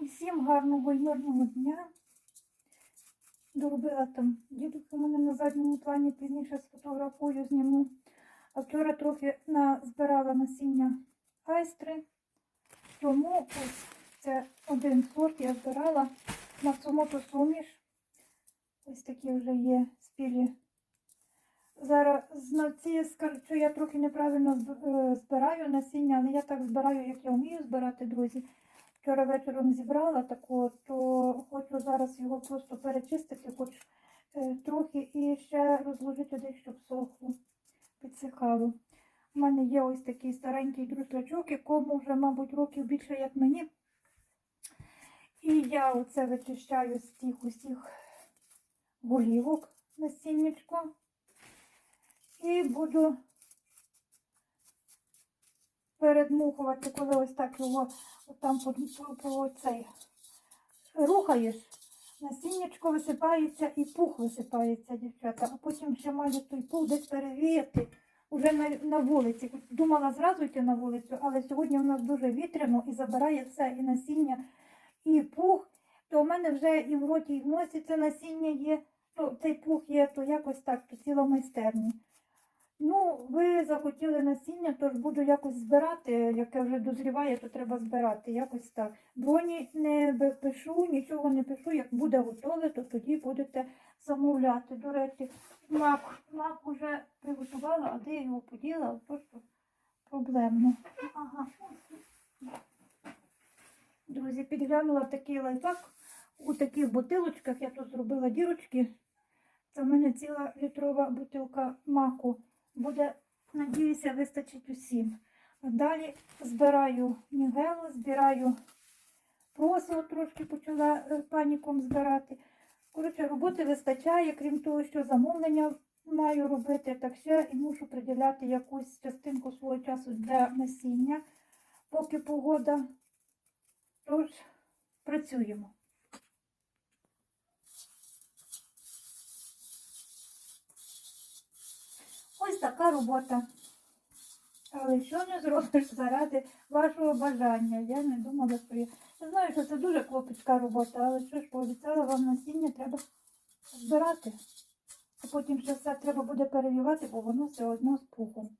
Усім гарного і дня. Доробила там дідусь у мене на задньому плані, пізніше сфотографую, зніму. А вчора трохи назбирала насіння айстри. Тому ось це один сорт я збирала на цумото суміш. Ось такі вже є спілі. Зараз знавці скажуть, що я трохи неправильно е, збираю насіння, але я так збираю, як я вмію збирати, друзі. Вчора вечором зібрала такого, то хочу зараз його просто перечистити, хоч е, трохи і ще розложити десь, щоб сохло, підсихало. У мене є ось такий старенький друшлячок, якому вже, мабуть, років більше, як мені. І я оце вичищаю з тих усіх голівок насіннячко. І буду передмухувати, коли ось так його там по, по, по цей рухаєш, насіннячко висипається і пух висипається, дівчата. А потім ще маю той пух десь перевіяти уже на, на вулиці. Думала зразу йти на вулицю, але сьогодні у нас дуже вітряно і забирає все, і насіння, і пух. То в мене вже і в роті, і в носі це насіння є, то цей пух є, то якось так, то ціла майстерня. Ну, ви захотіли насіння, тож буду якось збирати, яке вже дозріває, то треба збирати. Якось так. Броні не пишу, нічого не пишу. Як буде готове, то тоді будете замовляти. До речі, мак, мак уже приготувала, а де я його поділа, просто проблемно. Ага. Друзі, підглянула такий лайфхак. У таких бутилочках я тут зробила дірочки. Це в мене ціла літрова бутилка маку. Буде, надіюся, вистачить усім. Далі збираю нігелу, збираю просо, трошки почала е, паніком збирати. Коротше, роботи вистачає, крім того, що замовлення маю робити, так ще і мушу приділяти якусь частинку свого часу для насіння, поки погода. Тож працюємо. Ось така робота. Але що не зробиш заради вашого бажання? Я не думала, що я. Я знаю, що це дуже клопітка робота, але що ж пообіцяла вам насіння треба збирати. А потім ще все треба буде перевівати, бо воно все одно з пухом.